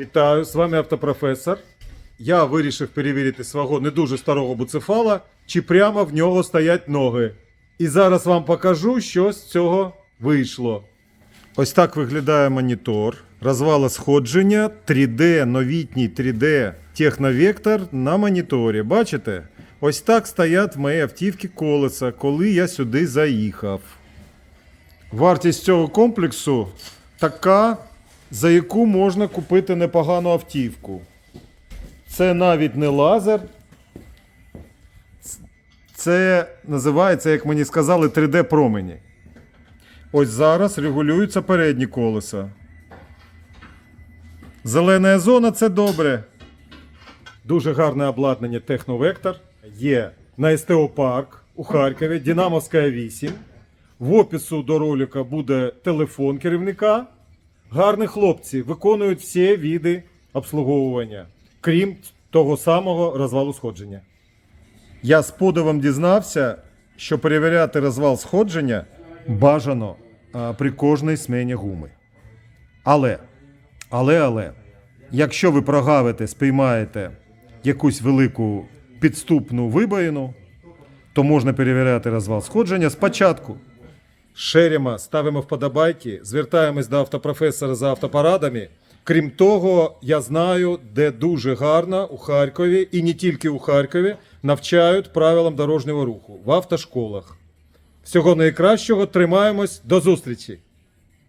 Вітаю, з вами автопрофесор. Я вирішив перевірити свого не дуже старого буцефала, чи прямо в нього стоять ноги. І зараз вам покажу, що з цього вийшло. Ось так виглядає монітор. Розвалосходження 3D, новітній 3D техновектор на моніторі. Бачите? Ось так стоять в моїй автівці колеса, коли я сюди заїхав. Вартість цього комплексу така, за яку можна купити непогану автівку. Це навіть не лазер. Це називається, як мені сказали, 3D промені. Ось зараз регулюються передні колеса. Зелена зона це добре. Дуже гарне обладнання Техновектор. Є на СТО Парк у Харкові, Динамовська 8. В опису до ролика буде телефон керівника. Гарні хлопці виконують всі види обслуговування, крім того самого розвалу сходження. Я з подивом дізнався, що перевіряти розвал сходження бажано при кожній смені гуми. Але, але, але, якщо ви прогавите, спіймаєте якусь велику підступну вибоїну, то можна перевіряти розвал сходження спочатку. Шеріма, ставимо вподобайки, звертаємось до автопрофесора за автопарадами. Крім того, я знаю, де дуже гарно у Харкові і не тільки у Харкові навчають правилам дорожнього руху в автошколах. Всього найкращого, тримаємось, до зустрічі!